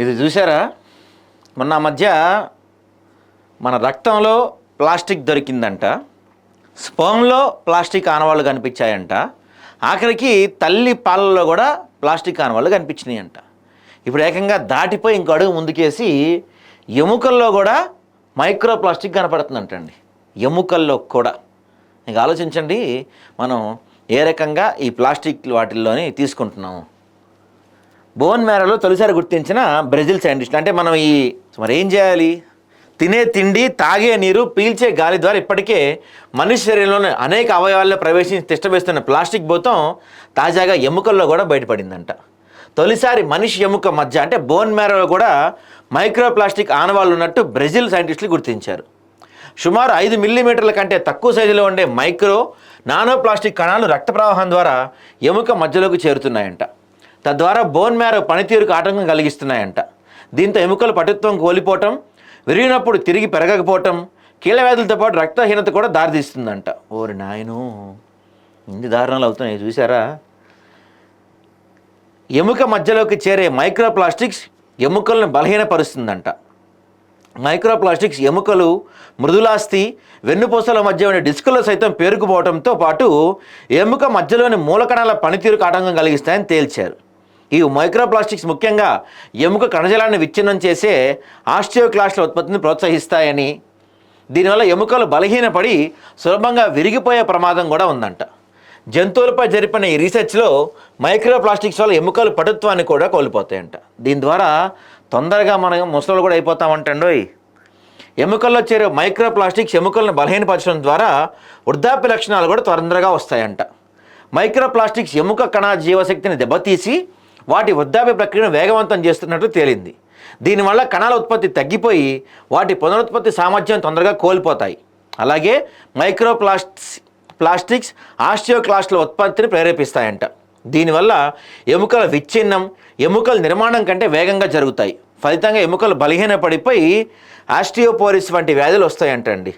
ఇది చూసారా మొన్న మధ్య మన రక్తంలో ప్లాస్టిక్ దొరికిందంట. స్పోమ్లో ప్లాస్టిక్ ఆనవాళ్ళు కనిపించాయంట. ఆఖరికి తల్లి పాలల్లో కూడా ప్లాస్టిక్ ఆనవాళ్ళు కనిపించినాయంట. ఇప్పుడు ఏకంగా దాటిపోయి ఇంకో అడుగు ముందుకేసి ఎముకల్లో కూడా మైక్రో ప్లాస్టిక్ కనపడుతుందంటండి. ఎముకల్లో కూడా. ఇంకా ఆలోచించండి మనం ఏ రకంగా ఈ ప్లాస్టిక్ వాటిల్లోని తీసుకుంటున్నాము? బోన్ మేరలో తొలిసారి గుర్తించిన బ్రెజిల్ సైంటిస్ట్. అంటే మనం ఈ మరి ఏం చేయాలి? తినే తిండి తాగే నీరు పీల్చే గాలి ద్వారా ఇప్పటికే మనిషి శరీరంలోని అనేక అవయవాల్లో ప్రవేశించి తిష్టవేస్తున్న ప్లాస్టిక్ భూతం తాజాగా ఎముకల్లో కూడా బయటపడిందంట. తొలిసారి మనిషి ఎముక మధ్య అంటే బోన్ మేరలో కూడా మైక్రో ప్లాస్టిక్ ఆనవాళ్ళు ఉన్నట్టు బ్రెజిల్ సైంటిస్టులు గుర్తించారు. సుమారు ఐదు మిల్లీమీటర్ల కంటే తక్కువ సైజులో ఉండే మైక్రో నానో ప్లాస్టిక్ కణాలు రక్త ప్రవాహం ద్వారా ఎముక మధ్యలోకి చేరుతున్నాయంట. తద్వారా బోన్ మ్యారో పనితీరుకు ఆటంకం కలిగిస్తున్నాయంట. దీంతో ఎముకలు పటుత్వం కోల్పోవటం విరిగినప్పుడు తిరిగి పెరగకపోవటం కీళ్ళ వ్యాధులతో పాటు రక్తహీనత కూడా దారితీస్తుందంట. ఓరి నాయను ఇన్ని దారుణాలు అవుతున్నాయి చూసారా ఎముక మధ్యలోకి చేరే మైక్రో ప్లాస్టిక్స్ ఎముకలను బలహీనపరుస్తుందంట. మైక్రోప్లాస్టిక్స్ ఎముకలు మృదులాస్థి వెన్నుపూసల మధ్య ఉండే డిస్కులో సైతం పేరుకుపోవడంతో పాటు ఎముక మధ్యలోని మూలకణాల పనితీరుకు ఆటంకం కలిగిస్తాయని తేల్చారు. ఈ మైక్రోప్లాస్టిక్స్ ముఖ్యంగా ఎముక కణజాలాన్ని విచ్ఛిన్నం చేసే ఆస్టియోక్లాస్ట్ల ఉత్పత్తిని ప్రోత్సహిస్తాయని దీనివల్ల ఎముకలు బలహీనపడి సులభంగా విరిగిపోయే ప్రమాదం కూడా ఉందంట. జంతువులపై జరిపిన ఈ రీసెర్చ్లో మైక్రోప్లాస్టిక్స్ వల్ల ఎముకలు పటుత్వాన్ని కూడా కోల్పోతాయంట. దీని ద్వారా తొందరగా మనం ముసలు కూడా అయిపోతామంటండోయ్. ఎముకల్లో చేరే మైక్రోప్లాస్టిక్స్ ఎముకలను బలహీనపరచడం ద్వారా వృద్ధాప్య లక్షణాలు కూడా తొందరగా వస్తాయంట. మైక్రోప్లాస్టిక్స్ ఎముక కణ జీవశక్తిని దెబ్బతీసి వాటి వృద్ధాప్య ప్రక్రియను వేగవంతం చేస్తున్నట్లు తేలింది. దీనివల్ల కణాల ఉత్పత్తి తగ్గిపోయి వాటి పునరుత్పత్తి సామర్థ్యం తొందరగా కోల్పోతాయి. అలాగే మైక్రోప్లాస్టిక్స్ ప్లాస్టిక్స్ ఆస్టియోక్లాస్ట్ల ఉత్పత్తిని ప్రేరేపిస్తాయంట. దీనివల్ల ఎముకల విచ్ఛిన్నం ఎముకల నిర్మాణం కంటే వేగంగా జరుగుతాయి. ఫలితంగా ఎముకలు బలహీనపడిపోయి ఆస్టియోపోరిస్ వంటి వ్యాధులు వస్తాయంటండి.